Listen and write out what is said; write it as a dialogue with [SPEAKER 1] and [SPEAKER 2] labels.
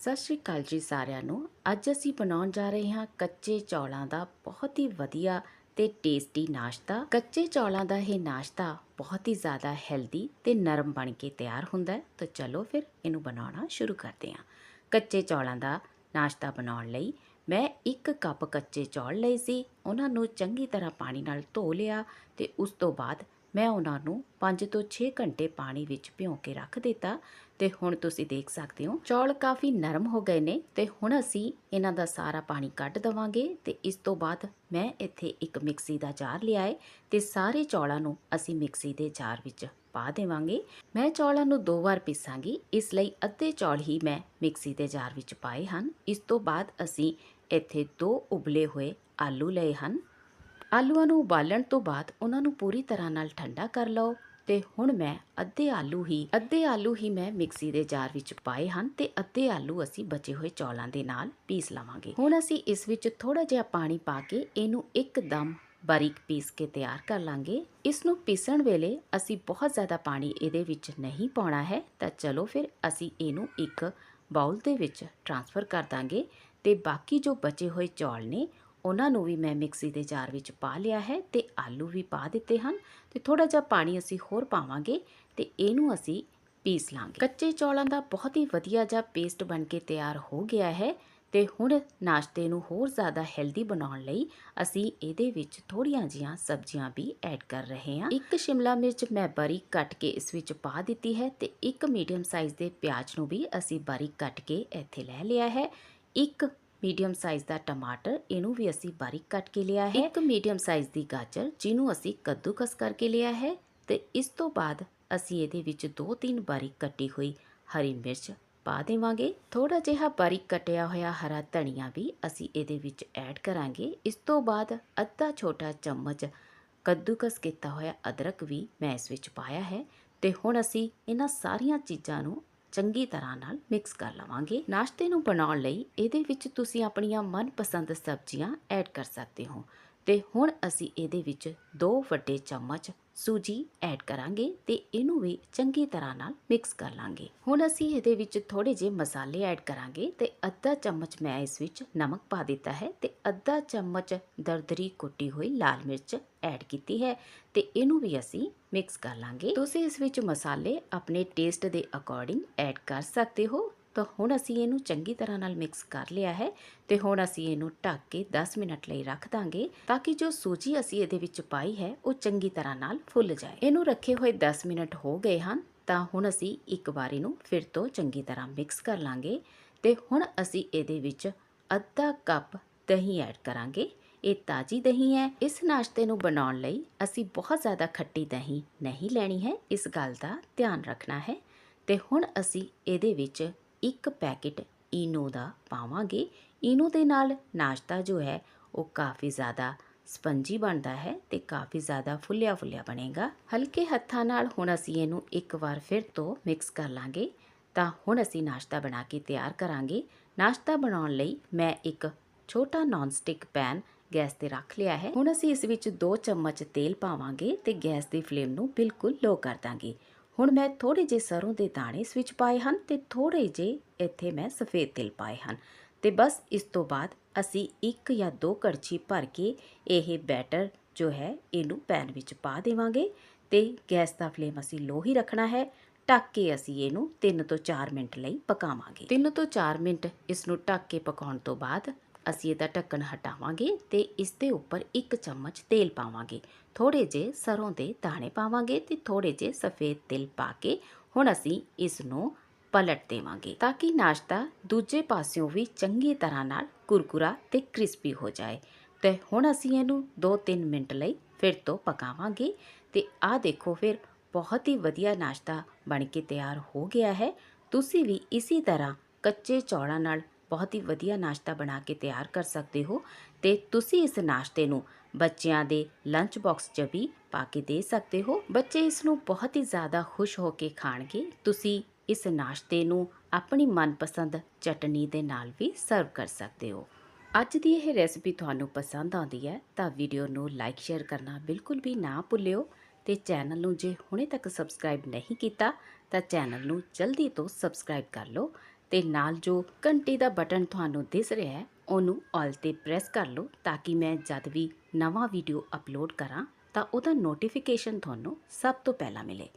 [SPEAKER 1] ਸਤਿ ਸ਼੍ਰੀ ਅਕਾਲ ਜੀ ਸਾਰਿਆਂ ਨੂੰ। ਅੱਜ ਅਸੀਂ ਬਣਾਉਣ ਜਾ ਰਹੇ ਹਾਂ ਕੱਚੇ ਚੌਲਾਂ ਦਾ ਬਹੁਤ ਹੀ ਵਧੀਆ ਤੇ ਟੇਸਟੀ ਨਾਸ਼ਤਾ। ਕੱਚੇ ਚੌਲਾਂ ਦਾ ਇਹ ਨਾਸ਼ਤਾ ਬਹੁਤ ਹੀ ਜ਼ਿਆਦਾ ਹੈਲਦੀ ਤੇ ਨਰਮ ਬਣ ਕੇ ਤਿਆਰ ਹੁੰਦਾ ਹੈ। ਤਾਂ ਚਲੋ ਫਿਰ ਇਹਨੂੰ ਬਣਾਉਣਾ ਸ਼ੁਰੂ ਕਰਦੇ ਹਾਂ। ਕੱਚੇ ਚੌਲਾਂ ਦਾ ਨਾਸ਼ਤਾ ਬਣਾਉਣ ਲਈ ਮੈਂ 1 ਕੱਪ ਕੱਚੇ ਚੌਲ ਲਏ ਸੀ। ਉਹਨਾਂ ਨੂੰ ਚੰਗੀ ਤਰ੍ਹਾਂ ਪਾਣੀ ਨਾਲ ਧੋ ਲਿਆ ਤੇ ਉਸ ਤੋਂ ਬਾਅਦ ਮੈਂ ਉਹਨਾਂ ਨੂੰ 5 ਤੋਂ 6 ਘੰਟੇ ਪਾਣੀ ਵਿੱਚ ਭਿਓ ਕੇ ਰੱਖ ਦਿੱਤਾ ਤੇ ਹੁਣ ਤੁਸੀਂ ਦੇਖ ਸਕਦੇ ਹੋ, ਚੌਲ ਕਾਫੀ ਨਰਮ ਹੋ ਗਏ ਨੇ ਤੇ ਹੁਣ ਅਸੀਂ ਇਹਨਾਂ ਦਾ ਸਾਰਾ ਪਾਣੀ ਕੱਢ ਦਵਾਂਗੇ ਤੇ ਇਸ ਤੋਂ ਬਾਅਦ ਮੈਂ ਇੱਥੇ ਇੱਕ ਮਿਕਸੀ ਦਾ ਜਾਰ ਲਿਆਏ ਹੈ ਤੇ ਸਾਰੇ ਚੌਲਾਂ ਨੂੰ ਅਸੀਂ ਮਿਕਸੀ ਦੇ ਜਾਰ ਵਿੱਚ ਪਾ ਦੇਵਾਂਗੇ। ਮੈਂ ਚੌਲਾਂ ਨੂੰ ਦੋ ਵਾਰ ਪੀਸਾਂਗੀ, ਇਸ ਲਈ ਅੱਧੇ ਚੌਲ ਹੀ ਮੈਂ ਮਿਕਸੀ ਦੇ ਜਾਰ ਵਿੱਚ ਪਾਏ ਹਨ। ਇਸ ਤੋਂ ਬਾਅਦ ਅਸੀਂ ਇੱਥੇ ਦੋ ਉਬਲੇ ਹੋਏ ਆਲੂ ਲਏ ਹਨ। ਆਲੂਆਂ ਨੂੰ ਉਬਾਲਣ ਤੋਂ ਬਾਅਦ ਉਹਨਾਂ ਨੂੰ ਪੂਰੀ ਤਰ੍ਹਾਂ ਨਾਲ ਠੰਡਾ ਕਰ ਲਓ ਤੇ ਹੁਣ ਮੈਂ ਅੱਧੇ ਆਲੂ ਹੀ, ਅੱਧੇ ਆਲੂ ਹੀ ਮੈਂ ਮਿਕਸੀ ਦੇ ਜਾਰ ਵਿੱਚ ਪਾਏ ਹਨ ਤੇ ਅੱਧੇ ਆਲੂ ਅਸੀਂ ਬਚੇ ਹੋਏ ਚੌਲਾਂ ਦੇ ਨਾਲ ਪੀਸ ਲਵਾਂਗੇ। ਹੁਣ ਅਸੀਂ ਇਸ ਵਿੱਚ ਥੋੜਾ ਜਿਹਾ ਪਾਣੀ ਪਾ ਕੇ ਇਹਨੂੰ ਇੱਕਦਮ ਬਾਰੀਕ ਪੀਸ ਕੇ ਤਿਆਰ ਕਰ ਲਾਂਗੇ। ਇਸ ਨੂੰ ਪੀਸਣ ਵੇਲੇ ਅਸੀਂ ਬਹੁਤ ਜ਼ਿਆਦਾ ਪਾਣੀ ਇਹਦੇ ਵਿੱਚ ਨਹੀਂ ਪਾਉਣਾ ਹੈ ਤਾਂ ਚਲੋ ਫਿਰ ਅਸੀਂ ਇਹਨੂੰ ਇੱਕ ਬਾਉਲ ਦੇ ਵਿੱਚ ਟ੍ਰਾਂਸਫਰ ਕਰ ਦਾਂਗੇ ਤੇ ਬਾਕੀ ਜੋ ਬਚੇ ਹੋਏ ਚੌਲ ਨੇ ਉਹਨਾਂ ਨੂੰ ਵੀ ਮੈਂ ਮਿਕਸੀ ਦੇ ਜਾਰ ਵਿੱਚ ਪਾ ਲਿਆ ਹੈ ਤੇ ਆਲੂ ਵੀ ਪਾ ਦਿੱਤੇ ਹਨ ਤੇ ਥੋੜਾ ਜਿਹਾ ਪਾਣੀ ਅਸੀਂ ਹੋਰ ਪਾਵਾਂਗੇ ਤੇ ਇਹਨੂੰ ਅਸੀਂ ਪੀਸ ਲਾਂਗੇ। ਕੱਚੇ ਚੌਲਾਂ ਦਾ ਬਹੁਤ ਹੀ ਵਧੀਆ ਜਿਹਾ ਪੇਸਟ ਬਣ ਕੇ ਤਿਆਰ ਹੋ ਗਿਆ ਹੈ ਤੇ ਹੁਣ ਨਾਸ਼ਤੇ ਨੂੰ ਹੋਰ ਜ਼ਿਆਦਾ ਹੈਲਦੀ ਬਣਾਉਣ ਲਈ ਅਸੀਂ ਇਹਦੇ ਵਿੱਚ ਥੋੜੀਆਂ ਜੀਆਂ ਸਬਜ਼ੀਆਂ ਵੀ ਐਡ ਕਰ ਰਹੇ ਹਾਂ। ਇੱਕ ਸ਼ਿਮਲਾ ਮਿਰਚ ਮੈਂ ਬਾਰੀਕ ਕੱਟ ਕੇ ਇਸ ਵਿੱਚ ਪਾ ਦਿੱਤੀ ਹੈ ਤੇ ਇੱਕ ਮੀਡੀਅਮ ਸਾਈਜ਼ ਦੇ ਪਿਆਜ਼ ਨੂੰ ਵੀ ਅਸੀਂ ਬਾਰੀਕ ਕੱਟ ਕੇ ਇੱਥੇ ਲੈ ਲਿਆ ਹੈ। ਇੱਕ ਮੀਡੀਅਮ ਸਾਈਜ਼ ਦਾ ਟਮਾਟਰ ਇਹਨੂੰ ਵੀ ਅਸੀਂ ਬਾਰੀਕ ਕੱਟ ਕੇ ਲਿਆ ਹੈ। ਇੱਕ ਮੀਡੀਅਮ ਸਾਈਜ਼ ਦੀ ਗਾਜਰ, ਜਿਹਨੂੰ ਅਸੀਂ ਕੱਦੂਕਸ ਕਰਕੇ ਲਿਆ ਹੈ ਤੇ ਇਸ ਤੋਂ ਬਾਅਦ ਅਸੀਂ ਇਹਦੇ ਵਿੱਚ ਦੋ ਤਿੰਨ ਬਾਰੀਕ ਕੱਟੀ ਹੋਈ ਹਰੀ ਮਿਰਚ ਪਾ ਦੇਵਾਂਗੇ। ਥੋੜਾ ਜਿਹਾ ਬਾਰੀਕ ਕਟਿਆ ਹੋਇਆ ਹਰਾ ਧਨੀਆ ਵੀ ਅਸੀਂ ਇਹਦੇ ਵਿੱਚ ਐਡ ਕਰਾਂਗੇ। ਇਸ ਤੋਂ ਬਾਅਦ ਅੱਧਾ ਛੋਟਾ ਚਮਚ ਕੱਦੂਕਸ ਕੀਤਾ ਹੋਇਆ ਅਦਰਕ ਵੀ ਮੈਂ ਇਸ ਵਿੱਚ ਪਾਇਆ ਹੈ ਤੇ ਹੁਣ ਅਸੀਂ ਇਹਨਾਂ ਸਾਰੀਆਂ ਚੀਜ਼ਾਂ ਨੂੰ ਚੰਗੀ ਤਰ੍ਹਾਂ ਨਾਲ ਮਿਕਸ ਕਰ ਲਵਾਂਗੇ। ਨਾਸ਼ਤੇ ਨੂੰ ਬਣਾਉਣ ਲਈ ਇਹਦੇ ਵਿੱਚ ਤੁਸੀਂ ਆਪਣੀਆਂ ਮਨਪਸੰਦ ਸਬਜ਼ੀਆਂ ਐਡ ਕਰ ਸਕਦੇ ਹੋ। ਤੇ ਹੁਣ ਅਸੀਂ ਇਹਦੇ ਵਿੱਚ ਦੋ ਵੱਡੇ ਚਮਚ ਸੂਜੀ ਐਡ ਕਰਾਂਗੇ ਤੇ ਇਹਨੂੰ ਵੀ ਚੰਗੀ ਤਰ੍ਹਾਂ ਨਾਲ ਮਿਕਸ ਕਰ ਲਾਂਗੇ। ਹੁਣ ਅਸੀਂ ਇਹਦੇ ਵਿੱਚ ਥੋੜੇ ਜਿਹੇ ਮਸਾਲੇ ਐਡ ਕਰਾਂਗੇ ਤੇ ਅੱਧਾ ਚਮਚ ਮੈਂ ਇਸ ਵਿੱਚ ਨਮਕ ਪਾ ਦਿੱਤਾ ਹੈ ਤੇ ਅੱਧਾ ਚਮਚ ਦਰਦਰੀ ਕੁੱਟੀ ਹੋਈ ਲਾਲ ਮਿਰਚ ਐਡ ਕੀਤੀ ਹੈ ਤੇ ਇਹਨੂੰ ਵੀ ਅਸੀਂ ਮਿਕਸ ਕਰ ਲਾਂਗੇ। ਤੁਸੀਂ ਇਸ ਵਿੱਚ ਮਸਾਲੇ ਆਪਣੇ ਟੇਸਟ ਦੇ ਅਕੋਰਡਿੰਗ ਐਡ ਕਰ ਸਕਦੇ ਹੋ ਤਾਂ ਹੁਣ ਅਸੀਂ ਇਹਨੂੰ ਚੰਗੀ ਤਰ੍ਹਾਂ ਨਾਲ ਮਿਕਸ ਕਰ ਲਿਆ ਹੈ ਤੇ ਹੁਣ ਅਸੀਂ ਇਹਨੂੰ ਢੱਕ ਕੇ 10 ਮਿੰਟ ਲਈ ਰੱਖ ਦਾਂਗੇ ਤਾਂ ਕਿ ਜੋ ਸੂਜੀ ਅਸੀਂ ਇਹਦੇ ਵਿੱਚ ਪਾਈ ਹੈ, ਉਹ ਚੰਗੀ ਤਰ੍ਹਾਂ ਨਾਲ ਫੁੱਲ ਜਾਏ। ਇਹਨੂੰ ਰੱਖੇ ਹੋਏ 10 ਮਿੰਟ ਹੋ ਗਏ ਹਨ, ਤਾਂ ਹੁਣ ਅਸੀਂ ਇੱਕ ਵਾਰ ਇਹਨੂੰ ਫਿਰ ਤੋਂ ਚੰਗੀ ਤਰ੍ਹਾਂ ਮਿਕਸ ਕਰ ਲਾਂਗੇ ਤੇ ਹੁਣ ਅਸੀਂ ਇਹਦੇ ਵਿੱਚ ਅੱਧਾ ਕੱਪ ਦਹੀਂ ਐਡ ਕਰਾਂਗੇ। ਇਹ ਤਾਜੀ ਦਹੀਂ ਹੈ। ਇਸ ਨਾਸ਼ਤੇ ਨੂੰ ਬਣਾਉਣ ਲਈ ਅਸੀਂ ਬਹੁਤ ਜ਼ਿਆਦਾ ਖੱਟੀ ਦਹੀਂ ਨਹੀਂ ਲੈਣੀ ਹੈ। ਇਸ ਗੱਲ ਦਾ ਧਿਆਨ ਰੱਖਣਾ ਹੈ ਤੇ ਹੁਣ ਅਸੀਂ ਇਹਦੇ ਵਿੱਚ ਇੱਕ ਪੈਕੇਟ ਈਨੋ ਦਾ ਪਾਵਾਂਗੇ। ਈਨੋ ਦੇ ਨਾਲ ਨਾਸ਼ਤਾ ਜੋ ਹੈ, ਉਹ ਕਾਫੀ ਜ਼ਿਆਦਾ ਸਪੰਜੀ ਬਣਦਾ ਹੈ ਤੇ ਕਾਫੀ ਜ਼ਿਆਦਾ ਫੁੱਲਿਆ ਫੁੱਲਿਆ ਬਣੇਗਾ। ਹਲਕੇ ਹੱਥਾਂ ਨਾਲ ਹੁਣ ਅਸੀਂ ਇਹਨੂੰ ਇੱਕ ਵਾਰ ਫਿਰ ਤੋਂ ਮਿਕਸ ਕਰ ਲਾਂਗੇ। ਤਾਂ ਹੁਣ ਅਸੀਂ ਨਾਸ਼ਤਾ ਬਣਾ ਕੇ ਤਿਆਰ ਕਰਾਂਗੇ। ਨਾਸ਼ਤਾ ਬਣਾਉਣ ਲਈ ਮੈਂ ਇੱਕ ਛੋਟਾ ਨਾਨ ਸਟਿਕ ਪੈਨ ਗੈਸ ਤੇ ਰੱਖ ਲਿਆ ਹੈ। ਹੁਣ ਅਸੀਂ ਇਸ ਵਿੱਚ 2 ਚਮਚ ਤੇਲ ਪਾਵਾਂਗੇ ਤੇ ਗੈਸ ਦੀ ਫਲੇਮ ਨੂੰ ਬਿਲਕੁਲ ਲੋ ਕਰ ਦਾਂਗੇ। ਹੁਣ ਮੈਂ ਥੋੜੇ ਜਿਹੇ ਸਰੋਂ ਦੇ ਦਾਣੇ ਇਸ ਵਿੱਚ ਪਾਏ ਹਨ ਤੇ ਥੋੜੇ ਜਿਹੇ ਇੱਥੇ ਮੈਂ ਸਫੇਦ ਤਿਲ ਪਾਏ ਹਨ। ਤੇ ਬਸ ਇਸ ਤੋਂ ਬਾਅਦ ਅਸੀਂ ਇੱਕ ਜਾਂ ਦੋ ਕੜਛੀ ਭਰ ਕੇ ਇਹ ਬੈਟਰ ਜੋ ਹੈ ਇਹਨੂੰ ਪੈਨ ਵਿੱਚ ਪਾ ਦੇਵਾਂਗੇ ਤੇ ਗੈਸ ਦਾ ਫਲੇਮ ਅਸੀਂ ਲੋ ਹੀ ਰੱਖਣਾ ਹੈ। ਢੱਕ ਕੇ ਅਸੀਂ ਇਹਨੂੰ 3 ਤੋਂ 4 ਮਿੰਟ ਲਈ ਪਕਾਵਾਂਗੇ। 3 ਤੋਂ 4 ਮਿੰਟ ਇਸ ਨੂੰ ਢੱਕ ਕੇ ਪਕਾਉਣ ਤੋਂ ਬਾਅਦ ਅਸੀਂ ਇਹਦਾ ਢੱਕਣ ਹਟਾਵਾਂਗੇ ਤੇ ਇਸ ਦੇ ਉੱਪਰ ਇੱਕ ਚਮਚ ਤੇਲ ਪਾਵਾਂਗੇ। ਥੋੜੇ ਜਿਹੇ ਸਰੋਂ ਦੇ ਦਾਣੇ ਪਾਵਾਂਗੇ ਤੇ ਥੋੜੇ ਜਿਹੇ ਸਫੇਦ ਤਿਲ ਪਾ ਕੇ ਹੁਣ ਅਸੀਂ ਇਸ ਨੂੰ ਪਲਟ ਦੇਵਾਂਗੇ ਤਾਂ ਕਿ ਨਾਸ਼ਤਾ ਦੂਜੇ ਪਾਸਿਓਂ ਵੀ ਚੰਗੀ ਤਰ੍ਹਾਂ ਨਾਲ ਕੁਰਕੁਰਾ ਤੇ ਕ੍ਰਿਸਪੀ ਹੋ ਜਾਏ। ਤੇ ਹੁਣ ਅਸੀਂ ਇਹਨੂੰ 2-3 ਮਿੰਟ ਲਈ ਫਿਰ ਤੋਂ ਪਕਾਵਾਂਗੇ ਤੇ ਆਹ ਦੇਖੋ ਫਿਰ ਬਹੁਤ ਹੀ ਵਧੀਆ ਨਾਸ਼ਤਾ ਬਣ ਕੇ ਤਿਆਰ ਹੋ ਗਿਆ ਹੈ। ਤੁਸੀਂ ਵੀ ਇਸੇ ਤਰ੍ਹਾਂ ਕੱਚੇ ਚੌਲਾਂ ਨਾਲ ਬਹੁਤ ਹੀ ਵਧੀਆ ਨਾਸ਼ਤਾ ਬਣਾ ਕੇ ਤਿਆਰ ਕਰ ਸਕਦੇ ਹੋ ਤੇ ਤੁਸੀਂ ਇਸ ਨਾਸ਼ਤੇ ਨੂੰ ਬੱਚਿਆਂ ਦੇ ਲੰਚ ਬਾਕਸ 'ਚ ਵੀ ਪਾ ਕੇ ਦੇ ਸਕਦੇ ਹੋ। ਬੱਚੇ ਇਸ ਨੂੰ ਬਹੁਤ ਹੀ ਜ਼ਿਆਦਾ ਖੁਸ਼ ਹੋ ਕੇ ਖਾਣਗੇ। ਤੁਸੀਂ ਇਸ ਨਾਸ਼ਤੇ ਨੂੰ ਆਪਣੀ ਮਨਪਸੰਦ ਚਟਨੀ ਦੇ ਨਾਲ ਵੀ ਸਰਵ ਕਰ ਸਕਦੇ ਹੋ। ਅੱਜ ਦੀ ਇਹ ਰੈਸਿਪੀ ਤੁਹਾਨੂੰ ਪਸੰਦ ਆਉਂਦੀ ਹੈ ਤਾਂ ਵੀਡੀਓ ਨੂੰ ਲਾਈਕ ਸ਼ੇਅਰ ਕਰਨਾ ਬਿਲਕੁਲ ਵੀ ਨਾ ਭੁੱਲਿਓ ਤੇ ਚੈਨਲ ਨੂੰ ਜੇ ਹੁਣੇ ਤੱਕ ਸਬਸਕ੍ਰਾਈਬ ਨਹੀਂ ਕੀਤਾ ਤਾਂ ਚੈਨਲ ਨੂੰ ਜਲਦੀ ਤੋਂ ਸਬਸਕ੍ਰਾਈਬ ਕਰ ਲਓ ਤੇ ਨਾਲ ਜੋ ਘੰਟੀ ਦਾ ਬਟਨ ਤੁਹਾਨੂੰ ਦਿਸ ਰਿਹਾ ਹੈ, ਉਹਨੂੰ ਆਲ ਤੇ ਪ੍ਰੈਸ ਕਰ ਲਓ ਤਾਂ ਕਿ ਮੈਂ ਜਦ ਵੀ ਨਵਾਂ ਵੀਡੀਓ ਅਪਲੋਡ ਕਰਾਂ ਤਾਂ ਉਹਦਾ ਨੋਟੀਫਿਕੇਸ਼ਨ ਤੁਹਾਨੂੰ ਸਭ ਤੋਂ ਪਹਿਲਾਂ ਮਿਲੇ।